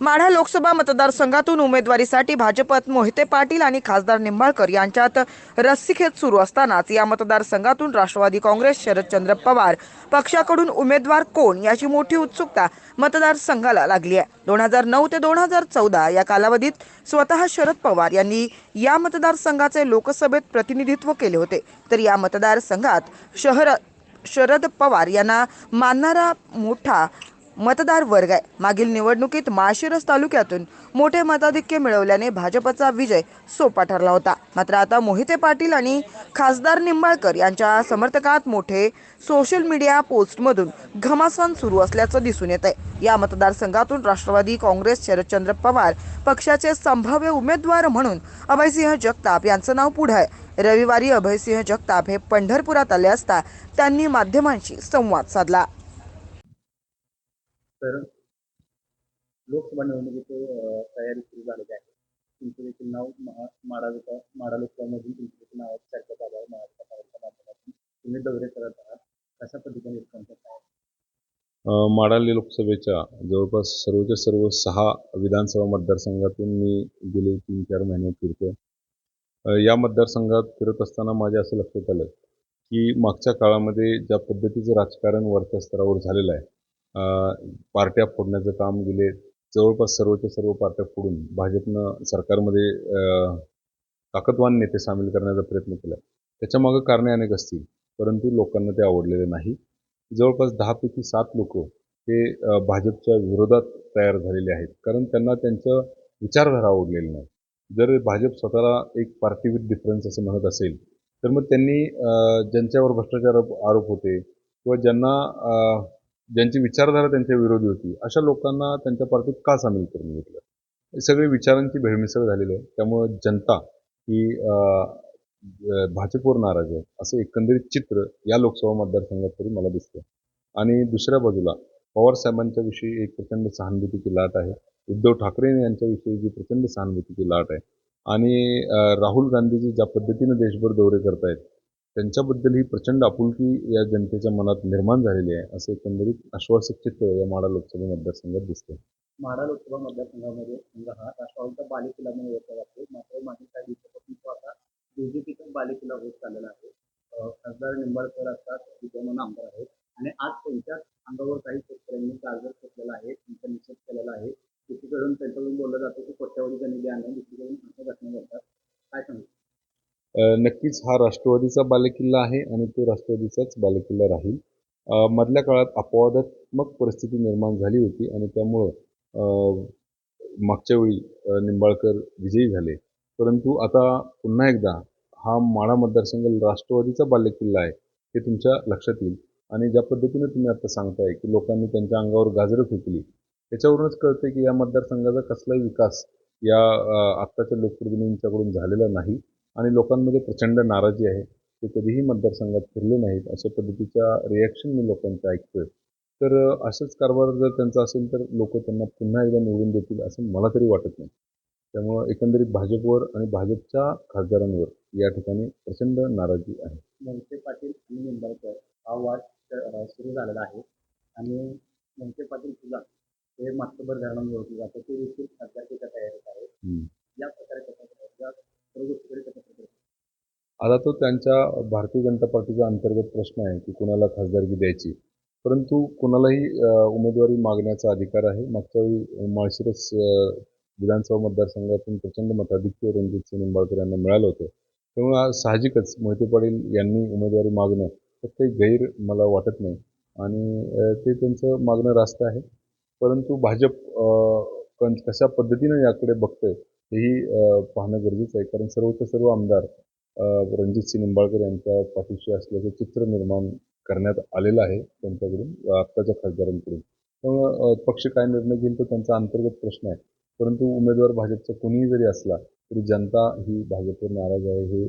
माढा लोकसभा मतदारसंघातून उमेदवारीसाठी भाजपत मोहिते पाटील आणि खासदार निंबाळकर यांच्यात रस्सीखेच सुरू असतानाच या मतदारसंघातून राष्ट्रवादी काँग्रेस शरदचंद्र पवार पक्षाकडून उमेदवार कोण याची मोठी उत्सुकता मतदारसंघाला लागली आहे. दोन हजार नऊ ते दोन हजार चौदा या कालावधीत स्वतः शरद पवार यांनी या मतदारसंघाचे लोकसभेत प्रतिनिधित्व केले होते. तर या मतदारसंघात शहर शरद पवार यांना मानणारा मोठा मतदार वर्ग आहे. मागील निवडणुकीत माळशिरस तालुक्यातून मोठे मताधिक्य मिळवल्याने भाजपचा विजय सोपा ठरला होता. मात्र आता मोहिते पाटील आणि खासदार निंबाळकर यांच्या समर्थकात मोठे सोशल मीडिया पोस्टमधून घमासान सुरू असल्याचं दिसून येत आहे या मतदारसंघातून राष्ट्रवादी काँग्रेस शरदचंद्र पवार पक्षाचे संभाव्य उमेदवार म्हणून अभयसिंह जगताप यांचं नाव पुढे आहे. रविवारी अभयसिंह जगताप हे पंढरपुरात आले असता त्यांनी माध्यमांशी संवाद साधला. तर लोकसभा निवडणुकीची तयारी सुरू झालेली आहे. तुमचं देखील नाव मा- माडा लोक माडा लोकसभामधून तुमचं देखील नाव चर्चा आलं आहे महाराष्ट्र पक्षाच्या माध्यमातून तुम्ही दौरे करत आहात. कशा पद्धतीने रिस्पॉन्स माडाली लोकसभेच्या जवळपास सर्वच्या सर्व सहा विधानसभा मतदारसंघातून मी गेले तीन चार महिने फिरतो या मतदारसंघात फिरत असताना माझ्या असं लक्षात आलं की मागच्या काळामध्ये ज्या पद्धतीचं राजकारण वरच्या स्तरावर झालेलं आहे पार्ट्या फोडण्याचं काम गेले. जवळपास सर्वच्या सर्व पार्ट्या फोडून भाजपनं सरकारमध्ये ताकदवान नेते सामील करण्याचा प्रयत्न केला. त्याच्यामागं कारणे अनेक असतील परंतु लोकांना ते आवडलेले नाही. जवळपास दहापैकी सात लोक हे भाजपच्या विरोधात तयार झालेले आहेत. कारण त्यांना त्यांचं विचारधारा आवडलेली नाही. जर भाजप स्वतःला एक पार्टी विथ डिफरन्स असं म्हणत असेल तर मग त्यांनी ज्यांच्यावर भ्रष्टाचार आरोप होते किंवा ज्यांना ज्यांची विचारधारा त्यांच्या विरोधी होती अशा लोकांना त्यांच्या पार्टीत का सामील करून घेतलं? हे सगळे विचारांची भेळमिसळ झालेली आहे. त्यामुळं जनता ही भाजपवर नाराज आहे. असं एकंदरीत चित्र या लोकसभा मतदारसंघात तरी मला दिसतं आणि दुसऱ्या बाजूला पवार साहेबांच्या विषयी एक प्रचंड सहानुभूतीची लाट आहे. उद्धव ठाकरे यांच्याविषयी जी प्रचंड सहानुभूतीची लाट आहे. आणि राहुल गांधीजी ज्या पद्धतीनं देशभर दौरे करतायत त्यांच्याबद्दल ही प्रचंड आपुलकी या जनतेच्या मनात निर्माण झालेली आहे असं एकंदरीत आश्वासक चित्र या माडा लोकसभा मतदारसंघात दिसते माडा लोकसभा मतदारसंघामध्ये संघ हा राष्ट्रवादीचा बालेकिल्ला म्हणून ओळखला जातो मात्र मागील काही दिवसापासून तो आता बीजेपीचा बालेकिल्ला होत चाललेला आहे. खासदार निंबाळकर असतात विद्यमान आमदार आहेत. आणि आज त्यांच्याच अंगावर काही शेतकऱ्यांनी गाजर घेतलेला आहे त्यांचा निषेध केलेला आहे. एकीकडून त्यांच्याकडून बोललं जातं की कोट्यावधीचा निधी आणणं दुसरीकडून अशा घटना घडतात. काय सांगतो नक्कीच हा राष्ट्रवादीचा बालेकिल्ला आहे आणि तो राष्ट्रवादीचाच बालेकिल्ला राहील. मधल्या काळात अपवादात्मक परिस्थिती निर्माण झाली होती आणि त्यामुळं मागच्या वेळी निंबाळकर विजयी झाले. परंतु आता पुन्हा एकदा हा माळा मतदारसंघ राष्ट्रवादीचा बालेकिल्ला आहे हे तुमच्या लक्षात येईल. आणि ज्या पद्धतीने तुम्ही आता सांगताय की लोकांनी त्यांच्या अंगावर गाजरं फेकली त्याच्यावरूनच कळते की या मतदारसंघाचा कसलाही विकास या आत्ताच्या लोकप्रतिनिधींच्याकडून झालेला नाही. आणि लोकांमध्ये प्रचंड नाराजी आहे ते कधीही मतदारसंघात फिरले नाहीत अशा पद्धतीच्या रिॲक्शन मी लोकांच्या ऐकतोय. तर असंच कारभार जर त्यांचा असेल तर लोक त्यांना पुन्हा एकदा निवडून देतील असं मला तरी वाटत नाही. त्यामुळं एकंदरीत भाजपवर आणि भाजपच्या खासदारांवर या ठिकाणी प्रचंड नाराजी आहे. मोहिते पाटील आणि निंबाळकर हा वाद सुरू झालेला आहे. आणि मोहिते पाटील सुद्धा हे मास्तबर धरणांवर ओळखले जातात. ते देखील खासदारकीच्या तयारीत आहेत. हम्म. या प्रकारे आता तो त्यांच्या भारतीय जनता पार्टीचा अंतर्गत प्रश्न आहे की कुणाला खासदारकी द्यायची. परंतु कुणालाही उमेदवारी मागण्याचा अधिकार आहे. मागच्या वेळी माळशिरस विधानसभा मतदारसंघातून प्रचंड मताधिक्य रणजितसिंह निंबाळकर यांना मिळालं होतं. त्यामुळे साहजिकच मोहिते पाटील यांनी उमेदवारी मागणं तर ते गैर मला वाटत नाही. आणि ते त्यांचं मागणं रास्त आहे. परंतु भाजप कशा पद्धतीनं याकडे बघतंय हेही पाहणं गरजेचं आहे. कारण सर्वचे सर्व आमदार रणजित रणजितसिंह निंबाळकर यांच्या पाठीशी असल्याचं चित्र निर्माण करण्यात आलेलं आहे त्यांच्याकडून आत्ताच्या खासदारांकडून. त्यामुळं पक्ष काय निर्णय घेईल तो त्यांचा अंतर्गत प्रश्न आहे. परंतु उमेदवार भाजपचा कोणीही जरी असला तरी जनता ही भाजपवर नाराज आहे हे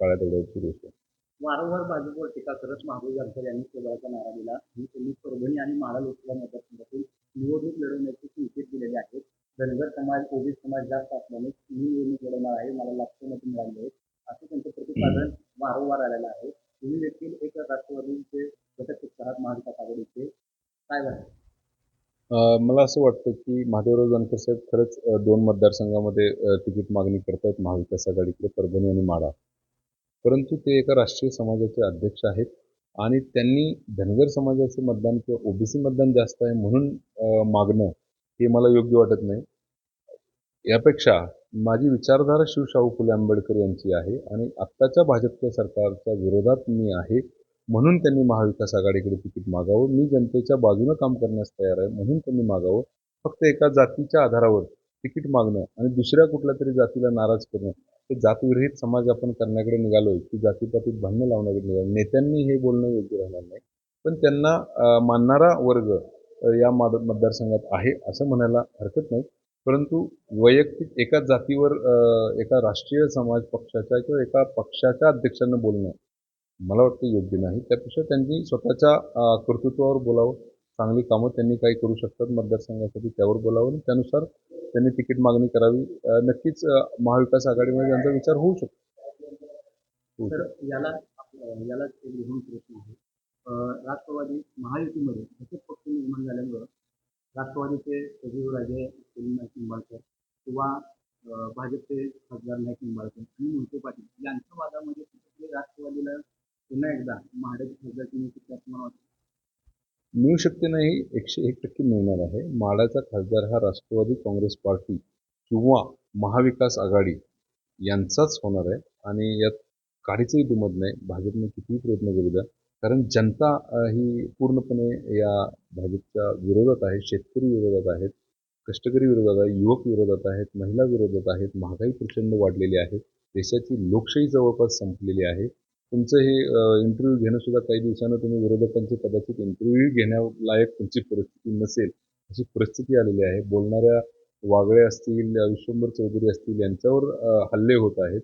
काळ्या दगडाची गोष्ट आहे. वारंवार भाजपवर टीका करत महादेव जानकर यांनी केवळाचा नारा दिला. ही त्यांनी परभणी आणि माडा लोकसभा मतदारसंघातून निवडणूक लढवण्याची संकेत दिलेले आहेत धनगर समाज ओबीसी समाज जास्त असल्याने मी निवडणूक लढवणार आहे मला लाखो मत मिळाले आहेत असं त्यांचं प्रतिपादन वारंवार आलेलं आहे. तुम्ही देखील एक राष्ट्रवादीचे घटक आहात महाविकास आघाडीचे. काय वाटतं? अ, मला असं वाटतं की महादेवराव जानकर साहेब खरंच दोन मतदारसंघामध्ये तिकीट मागणी करतायत महाविकास आघाडीकडे परभणी आणि माढा. परंतु ते एका राष्ट्रीय समाजाचे अध्यक्ष आहेत आणि त्यांनी धनगर समाजाचं मतदान किंवा ओबीसी मतदान जास्त आहे म्हणून मागणं हे मला योग्य वाटत नाही. यापेक्षा माझी विचारधारा शिवशाहू फुले आंबेडकर यांची आहे आणि आत्ताच्या भाजपच्या सरकारच्या विरोधात मी आहे म्हणून त्यांनी महाविकास आघाडीकडे तिकीट मागावं. मी जनतेच्या बाजूनं काम करण्यास तयार आहे म्हणून त्यांनी मागावं. फक्त एका जातीच्या आधारावर तिकीट मागणं आणि दुसऱ्या कुठल्या तरी जातीला नाराज करणं हे जातविरहित समाज आपण करण्याकडे निघालोय की जातीपातीत भांडणं लावण्याकडे निघालो नेत्यांनी हे बोलणं योग्य राहणार नाही. पण त्यांना मानणारा वर्ग या मद मतदारसंघात आहे असं म्हणायला हरकत नाही. परंतु वैयक्तिक एका जातीवर एका राष्ट्रीय समाज पक्षाच्या किंवा एका पक्षाच्या अध्यक्षांना बोलणं मला वाटतं योग्य नाही. त्यापेक्षा त्यांनी स्वतःच्या कर्तृत्वावर बोलावं. चांगली कामं त्यांनी काही करू शकतात मतदारसंघासाठी त्यावर बोलावं. आणि त्यानुसार त्यांनी तिकीट मागणी करावी. नक्कीच महाविकास आघाडीमध्ये त्यांचा विचार होऊ शकतो. याला याला राष्ट्रवादी महायुतीमध्ये असे पक्ष निर्माण झाल्यामुळं राष्ट्रवादीचे सजीवराजे नाईक निंबाळकर किंवा भाजपचे खासदार नाईक निंबाळकर आणि मोहिते पाटील यांच्या वादामध्ये कुठेतरी राष्ट्रवादीला पुन्हा एकदा महाडाची खासदारची नियुक्ती असं मला वाटतं मिळू शकते नाही एकशे एक टक्के मिळणार आहे. माडाचा खासदार हा राष्ट्रवादी काँग्रेस पार्टी किंवा महाविकास आघाडी यांचाच होणार आहे. आणि यात काडीचंही दुमत नाही. भाजपने कितीही प्रयत्न करू द्या कारण जनता ही पूर्णपणे या भाजपच्या विरोधात आहे शेतकरी विरोधात आहेत कष्टकरी विरोधात आहे युवक विरोधात आहेत महिला विरोधात आहेत महागाई प्रचंड वाढलेली आहे देशाची लोकशाही जवळपास संपलेली आहे. तुमचं हे इंटरव्ह्यू घेणंसुद्धा काही दिवसानं तुम्ही विरोधकांचे कदाचित इंटरव्ह्यू घेण्यालायक तुमची परिस्थिती नसेल अशी परिस्थिती आलेली आहे. बोलणाऱ्या वागळे असतील विश्वंभर चौधरी असतील यांच्यावर हल्ले होत आहेत.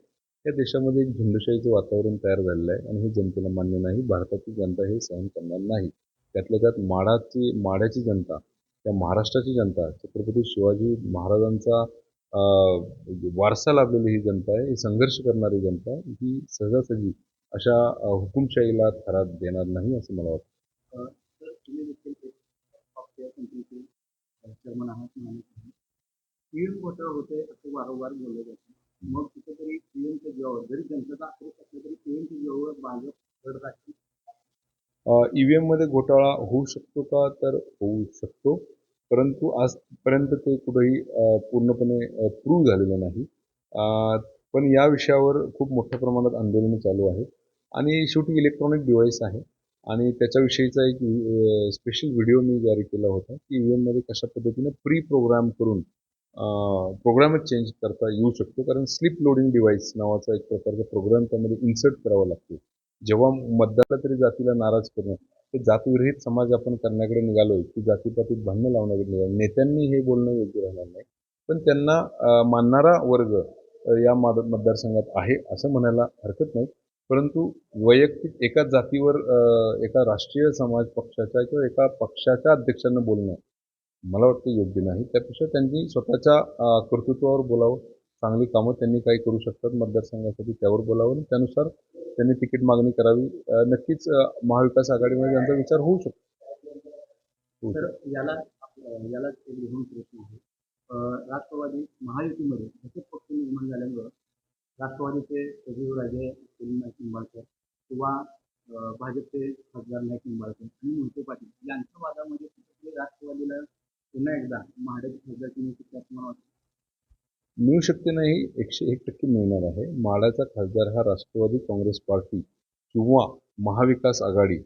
या देशामध्ये एक झुंडशाहीचं वातावरण तयार झालेलं आहे आणि हे जनतेला मान्य नाही. भारताची जनता हे सहन करणार नाही. त्यातल्या त्यात माडाची माड्याची जनता त्या महाराष्ट्राची जनता छत्रपती शिवाजी महाराजांचा वारसा लाभलेली ही जनता आहे. ही संघर्ष करणारी जनता ही सहजासहजी अशा हुकुमशाहीला थरा देणार नाही असं मला वाटतं. चेअरमन आहात आहे होते असं वारंवार बोललं जातं. मग कुठेतरी पीएमच्या जीवावर जरी जनतेचा आक्रोश असला तरी पीएमच्या जीवावर भाजप लढत आहे ई व्ही एममध्ये घोटाळा होऊ शकतो का? तर होऊ शकतो. परंतु आजपर्यंत ते कुठेही पूर्णपणे प्रूव्ह झालेलं नाही. पण या विषयावर खूप मोठ्या प्रमाणात आंदोलनं चालू आहेत आणि शेवटी इलेक्ट्रॉनिक डिव्हाइस आहे. आणि त्याच्याविषयीचा एक स्पेशल व्हिडिओ मी जारी केला होता की ई एममध्ये कशा पद्धतीने प्री प्रोग्राम करून प्रोग्रामच चेंज करता येऊ शकतो. कारण स्लिप लोडिंग डिव्हाइस नावाचा एक प्रकारचा प्रोग्राम त्यामध्ये इन्सर्ट करावा लागतो. जेव्हा मतदाराला तरी जातीला नाराज करणं ते जातविरहित समाज आपण करण्याकडे निघालोय की जातीपातीत भांडणं लावण्याकडे निघालो नेत्यांनी हे बोलणं योग्य राहणार नाही. पण त्यांना मानणारा वर्ग या माद मतदारसंघात आहे असं म्हणायला हरकत नाही. परंतु वैयक्तिक एका जातीवर एका राष्ट्रीय समाज पक्षाच्या किंवा एका पक्षाच्या अध्यक्षांना बोलणं मला वाटतं योग्य नाही. त्यापेक्षा त्यांनी स्वतःच्या कर्तृत्वावर बोलावं. चांगली कामं त्यांनी काही करू शकतात मतदारसंघासाठी त्यावर बोलावं आणि त्यानुसार त्यांनी तिकीट मागणी करावी. नक्कीच महाविकास आघाडीमध्ये त्यांचा विचार होऊ शकतो. याला याला प्रश्न आहे. राष्ट्रवादी महायुतीमध्ये असे पक्ष निर्माण झाल्यामुळं राष्ट्रवादीचे सजीवराजे नाईक निंबाळकर किंवा भाजपचे खासदार नाईक निंबाळकर आणि मोहिते पाटील यांच्या वादामध्ये राष्ट्रवादीला पुन्हा एकदा महाडाची खासदार मिळू शकते नाही एकशे एक टक्के मिळणार आहे. माडाचा खासदार हा राष्ट्रवादी काँग्रेस पार्टी किंवा महाविकास आघाडी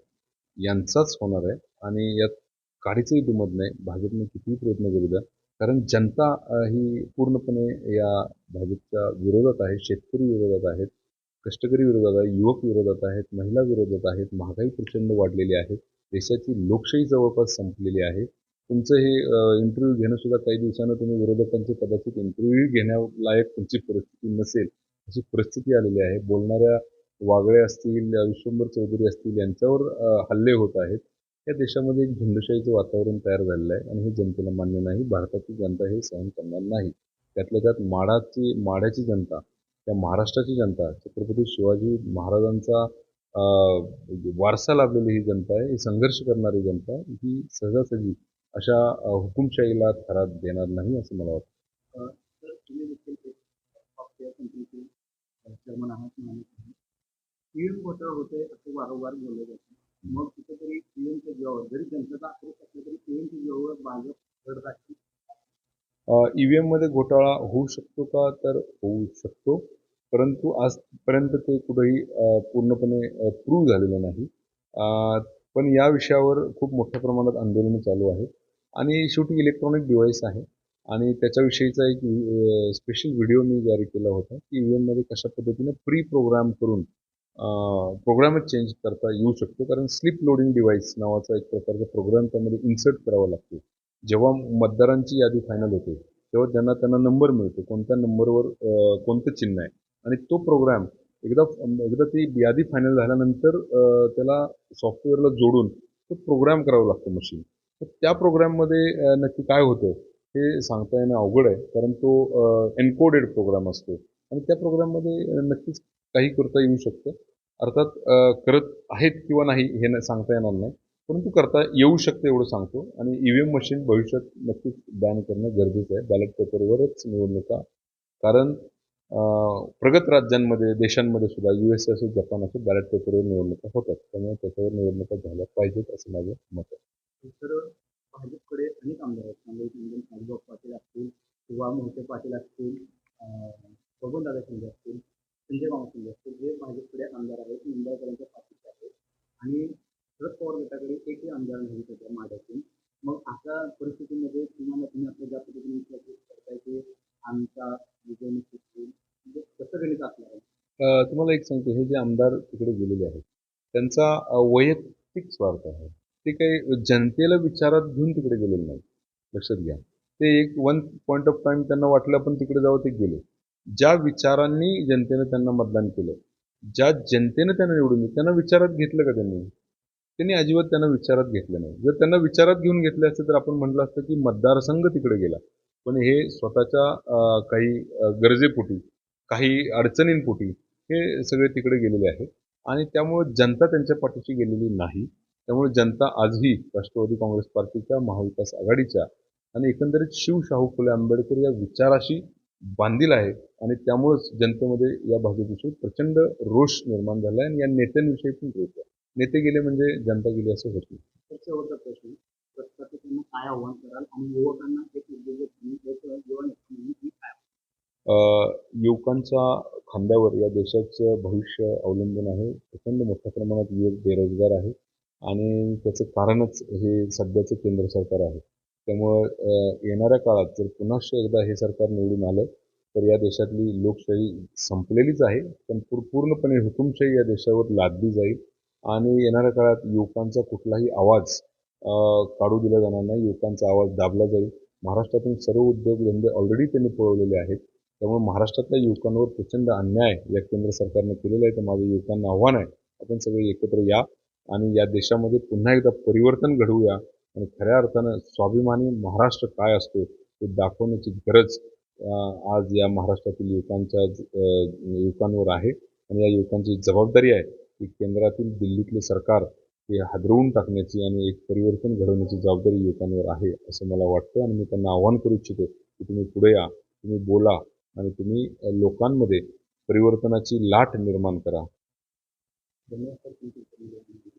यांचाच होणार आहे आणि यात काडीचंही दुमत नाही. भाजपने कितीही प्रयत्न करू द्या. कारण जनता ही पूर्णपणे या भाजपच्या विरोधात आहे. शेतकरी विरोधात आहेत कष्टकरी विरोधात आहे युवक विरोधात आहेत महिला विरोधात आहेत महागाई प्रचंड वाढलेली आहे. देशाची लोकशाही जवळपास संपलेली आहे. तुमचं हे इंटरव्ह्यू घेणं सुद्धा काही दिवसानं तुम्ही विरोधकांचे कदाचित इंटरव्ह्यू घेण्यालायक तुमची परिस्थिती नसेल अशी परिस्थिती आलेली आहे. बोलणाऱ्या वागळे असतील विश्वंभर चौधरी असतील यांच्यावर हल्ले होत आहेत. या देशामध्ये एक झुंडशाहीचं वातावरण तयार झालेलं आहे आणि हे जनतेला मान्य नाही. भारताची जनता हे सहन करणार नाही. त्यातल्या त्यात माडाची माड्याची जनता त्या महाराष्ट्राची जनता छत्रपती शिवाजी महाराजांचा वारसा लाभलेली ही जनता आहे. ही संघर्ष करणारी जनता ही सहजासहजी अशा हुकुमशाहीला थरात देणार नाही असं मला वाटतं. होते असं वारंवार बोललं जातं. मग कुठेतरी पीएमच्या जीवावर जरी जनतेचा आक्रोश असला तरी पीएमच्या जीवावर भाजप लढत आहे ई व्ही एममध्ये घोटाळा होऊ शकतो का? तर होऊ शकतो. परंतु आजपर्यंत ते कुठेही पूर्णपणे प्रूव्ह झालेलं नाही. पण या विषयावर खूप मोठ्या प्रमाणात आंदोलनं चालू आहेत. आणि शेवटी इलेक्ट्रॉनिक डिव्हाइस आहे. आणि त्याच्याविषयीचा एक स्पेशल व्हिडिओ मी जारी केला होता की ई एममध्ये कशा पद्धतीने प्री प्रोग्राम करून प्रोग्रामच चेंज करता येऊ शकतो. कारण स्लिप लोडिंग डिव्हाइस नावाचा एक प्रकारचा प्रोग्राम त्यामध्ये इन्सर्ट करावा लागतो. जेव्हा मतदारांची यादी फायनल होते तेव्हा त्यांना त्यांना नंबर मिळतो. कोणत्या नंबरवर कोणतं चिन्ह आहे. आणि तो प्रोग्राम एकदा एकदा ती यादी फायनल झाल्यानंतर त्याला सॉफ्टवेअरला जोडून तो प्रोग्राम करावा लागतो मशीन तर त्या प्रोग्राममध्ये नक्की काय होतं हे सांगता येणं अवघड आहे कारण तो एन्कोडेड प्रोग्राम असतो. आणि त्या प्रोग्राममध्ये नक्कीच काही करता येऊ शकतं. अर्थात करत आहेत किंवा नाही हे ना सांगता येणार नाही. परंतु करता येऊ शकतं एवढं सांगतो. आणि ई व्ही एम मशीन भविष्यात नक्कीच बॅन करणं गरजेचं आहे. बॅलेट पेपरवरच निवडणुका. कारण प्रगत राज्यांमध्ये देशांमध्ये सुद्धा यू एस असो जपान असो बॅलेट पेपरवर निवडणुका होतात. त्यामुळे त्याच्यावर निवडणुका झाल्या पाहिजेत असं माझं मत आहे. तर भाजपकडे अनेक आमदार आहेत. सांगली इंडियन पाटील असतील किंवा मोहिते पाटील असतील बबनदादा शिंदे असतील संजय मामा शिंदे असतील जे भाजपकडे आमदार आहेत मुंबईकरांच्या पाठीचे आहेत. आणि शरद पवार गटाकडे एकही आमदार नाही त्याच्या माड्यातून मग अशा परिस्थितीमध्ये तुम्हाला तुम्ही आपल्या ज्या पद्धतीने विचार करताय की आमचा विजय निश्चित होईल म्हणजे कसं गणित असणार आहे? तुम्हाला एक सांगतो हे जे आमदार तिकडे गेलेले आहेत त्यांचा वैयक्तिक स्वार्थ आहे. ते काही जनतेला विचारात घेऊन तिकडे गेलेले नाही लक्षात घ्या. ते एक वन पॉईंट ऑफ टाइम त्यांना वाटलं आपण तिकडे जावं ते गेले. ज्या विचारांनी जनतेनं त्यांना मतदान केलं ज्या जनतेनं त्यांना निवडून त्यांना विचारात घेतलं का त्यांनी? त्यांनी अजिबात त्यांना विचारात घेतलं नाही. जर त्यांना विचारात घेऊन घेतले असते तर आपण म्हटलं असतं की मतदारसंघ तिकडे गेला. पण हे स्वतःच्या काही गरजेपोटी काही अडचणींपोटी हे सगळे तिकडे गेलेले आहेत. आणि त्यामुळे जनता त्यांच्या पाठीशी गेलेली नाही. त्यामुळे जनता आजही राष्ट्रवादी काँग्रेस पार्टीच्या महाविकास आघाडीच्या आणि एकंदरीत शिव शाहू फुले आंबेडकर या विचाराशी बांधील आहे आणि त्यामुळेच जनतेमध्ये या भाजपविषयी प्रचंड रोष निर्माण झाला आहे आणि या नेत्यांविषयी पण रोष आहे. नेते गेले म्हणजे जनता गेली असं होत नाही. काय आव्हान कराल आणि युवकांना एक युवकांच्या खांद्यावर या देशाचं भविष्य अवलंबून आहे. प्रचंड मोठ्या प्रमाणात युवक बेरोजगार आहे. आणि त्याचं कारणच हे सध्याचं केंद्र सरकार आहे. त्यामुळं येणाऱ्या काळात जर पुन्हा एकदा हे सरकार निवडून आलं तर या देशातली लोकशाही संपलेलीच आहे पण पूर पूर्णपणे हुकुमशाही या देशावर लादली जाईल. आणि येणाऱ्या काळात युवकांचा कुठलाही आवाज काढू दिला जाणार नाही युवकांचा आवाज दाबला जाईल. महाराष्ट्रातून सर्व उद्योगधंदे ऑलरेडी त्यांनी पळवलेले आहेत. त्यामुळे महाराष्ट्रातल्या युवकांवर प्रचंड अन्याय या केंद्र सरकारने केलेला आहे तर माझं युवकांना आव्हान आहे आपण सगळे एकत्र या. आणि या देशामध्ये पुन्हा एकदा परिवर्तन घडवूया. आणि खऱ्या अर्थानं स्वाभिमानी महाराष्ट्र काय असतो ते दाखवण्याची गरज आज या महाराष्ट्रातील युवकांच्या युवकांवर आहे. आणि या युवकांची जबाबदारी आहे की केंद्रातील दिल्लीतले सरकार हे हादरवून टाकण्याची आणि एक परिवर्तन घडवण्याची जबाबदारी युवकांवर आहे असं मला वाटतं. आणि मी त्यांना आव्हान करू इच्छितो की तुम्ही पुढे या तुम्ही बोला आणि तुम्ही लोकांमध्ये परिवर्तनाची लाट निर्माण करा. धन्यवाद